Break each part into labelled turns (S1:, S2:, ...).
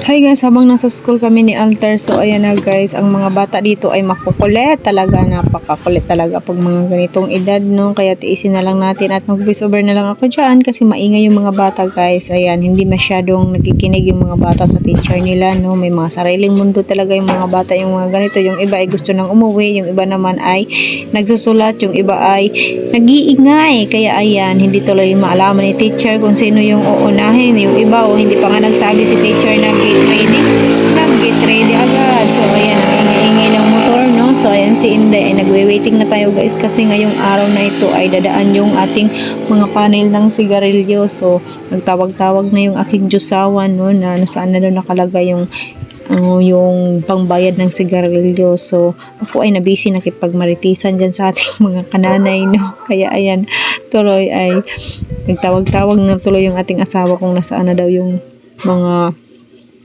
S1: Hi guys, habang nasa school kami ni Alter, so ayan na guys, ang mga bata dito ay makukulit talaga, napakakulit talaga pag mga ganitong edad, no? Kaya tiisin na lang natin at mag-voice na lang ako dyan kasi maingay yung mga bata guys. Ayan, hindi masyadong nakikinig yung mga bata sa teacher nila, no? May mga sariling mundo talaga yung mga bata, yung mga ganito. Yung iba ay gusto nang umuwi, yung iba naman ay nagsusulat, yung iba ay nag-iingay. Kaya ayan, hindi tuloy maalaman ni teacher kung sino yung uunahin. Yung iba o hindi pa nga nagsabi si teacher na get ready. Nag-get ready agad. So ayan, ang ingay-ingay ng motor, no? So ayan si Inday nagwe-waiting na tayo guys kasi ngayong araw na ito ay dadaan yung ating mga panel ng sigarilyo. So nagtawag-tawag na yung aking Diyosawan, no? Na nasaan na doon nakalagay yung ano, yung pangbayad ng sigarilyo. So, ako ay nabisi nakipagmaritisan dyan sa ating mga kananay, no? Kaya, ayan, tuloy ay nagtawag-tawag na tuloy yung ating asawa kung nasaan na daw yung mga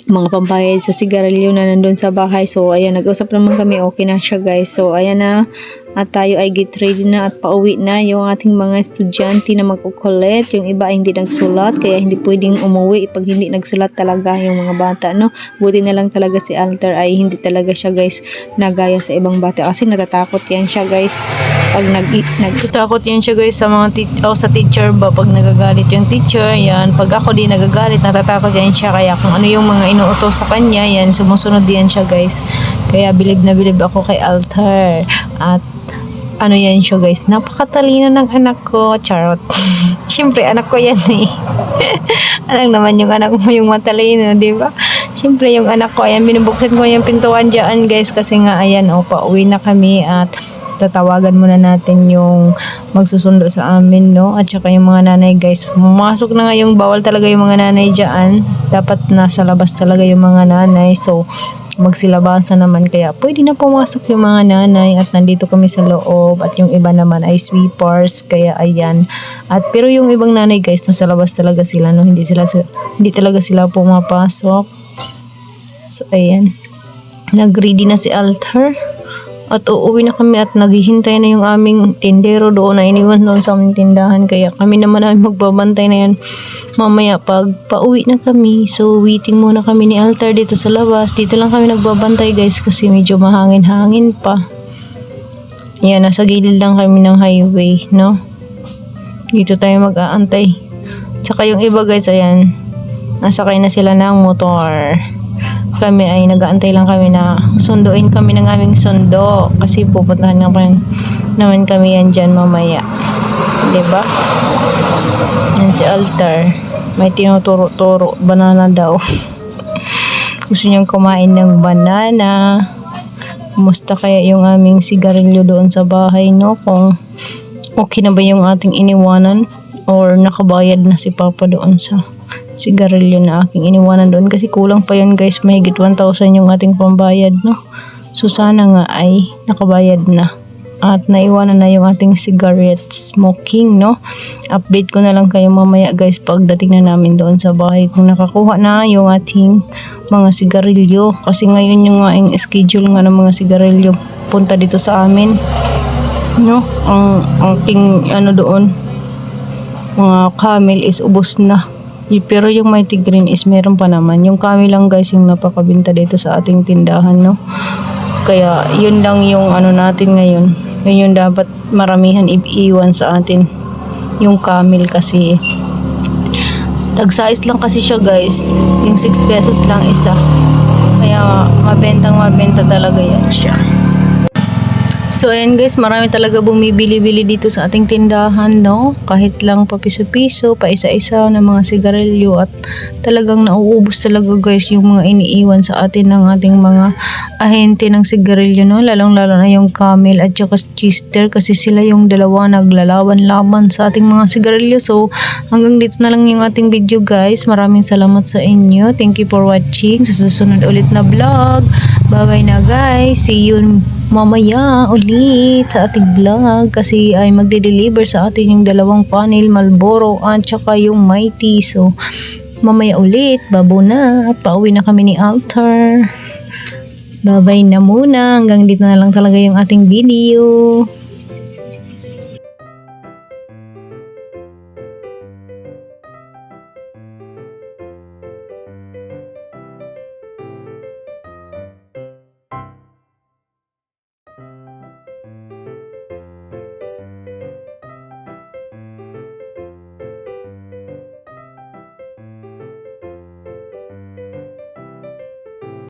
S1: mga pambayad sa sigarilyo na nandun sa bahay. So, ayan, nag-usap naman kami. Okay na siya, guys. So, ayan na. At tayo ay get ready na at pauwi na yung ating mga estudyante na magkukulit. Yung iba ay hindi nagsulat, kaya hindi pwedeng umuwi pag hindi nagsulat talaga yung mga bata, no? Buti na lang talaga si Alter ay hindi talaga siya, guys, nagaya sa ibang bata. Kasi natatakot yan siya, guys. Pag nag, nag
S2: Natatakot yan siya guys sa mga tea- o sa teacher ba pag nagagalit yung teacher yan pag ako di nagagalit natatakot yan siya kaya kung ano yung mga inuutos sa kanya yan sumusunod yan siya guys kaya bilib na bilib ako kay Altar at ano yan siya guys napakatalino ng anak ko charot Siyempre, anak ko yan eh. Alam naman yung anak mo yung matalino, di ba? Siyempre, yung anak ko, ayan, binubuksan ko yung pintuan dyan, guys, kasi nga, ayan, o, pauwi na kami at tatawagan muna natin yung magsusundo sa amin, no? At saka yung mga nanay, guys. Pumasok na nga yung bawal talaga yung mga nanay dyan. Dapat nasa labas talaga yung mga nanay. So, magsilabasan naman. Kaya pwede na pumasok yung mga nanay at nandito kami sa loob at yung iba naman ay sweepers. Kaya ayan. At pero yung ibang nanay guys nasa labas talaga sila no? Hindi sila hindi talaga sila pumapasok. So ayan. Nag-ready na si Altar at uuwi na kami at naghihintay na yung aming tindero doon na iniwan doon sa aming tindahan. Kaya kami naman ay magbabantay na yan mamaya pag pauwi na kami. So waiting muna kami ni Altar dito sa labas. Dito lang kami nagbabantay guys kasi medyo mahangin-hangin pa. Yan, nasa gilid lang kami ng highway, no? Dito tayo mag-aantay. Tsaka yung iba guys, ayan, nasakay na sila ng motor kami ay nag-aantay lang kami na sunduin kami ng aming sundo kasi pupuntahan naman, naman kami yan dyan mamaya. ba? Yan si Altar. May tinuturo-turo. Banana daw. Gusto niyang kumain ng banana. Kumusta kaya yung aming sigarilyo doon sa bahay, no? Kung okay na ba yung ating iniwanan or nakabayad na si Papa doon sa sigarilyo na aking iniwanan doon kasi kulang pa yun guys. Mahigit 1,000 yung ating pambayad no? So sana nga ay nakabayad na. At naiwanan na yung ating cigarette smoking no? Update ko na lang kayo mamaya guys pagdating na namin doon sa bahay kung nakakuha na yung ating mga sigarilyo. Kasi ngayon yung aking schedule nga ng mga sigarilyo punta dito sa amin no? Ang aking ano doon mga camel is ubos na Pero yung Mighty Green is meron pa naman. Yung kami lang guys yung napakabinta dito sa ating tindahan, no? Kaya yun lang yung ano natin ngayon. Yun yung dapat maramihan iiwan sa atin. Yung camel kasi. Tag-size lang kasi siya guys. Yung 6 pesos lang isa. Kaya mabentang mabenta talaga yan siya. So ayan guys, marami talaga bumibili-bili dito sa ating tindahan, no? Kahit lang pa piso-piso, pa isa-isa ng mga sigarilyo at talagang nauubos talaga guys yung mga iniiwan sa atin ng ating mga ahente ng sigarilyo, no? Lalong-lalo na yung Camel at saka Chester kasi sila yung dalawa naglalaban-laban sa ating mga sigarilyo. So hanggang dito na lang yung ating video guys. Maraming salamat sa inyo. Thank you for watching. Sa susunod ulit na vlog. Bye-bye na guys. See you mamaya ulit sa ating vlog kasi ay magde-deliver sa atin yung dalawang panel Malboro at saka yung Mighty. So mamaya ulit babo na at pauwi na kami ni Altar. Bye bye na muna. Hanggang dito na lang talaga yung ating video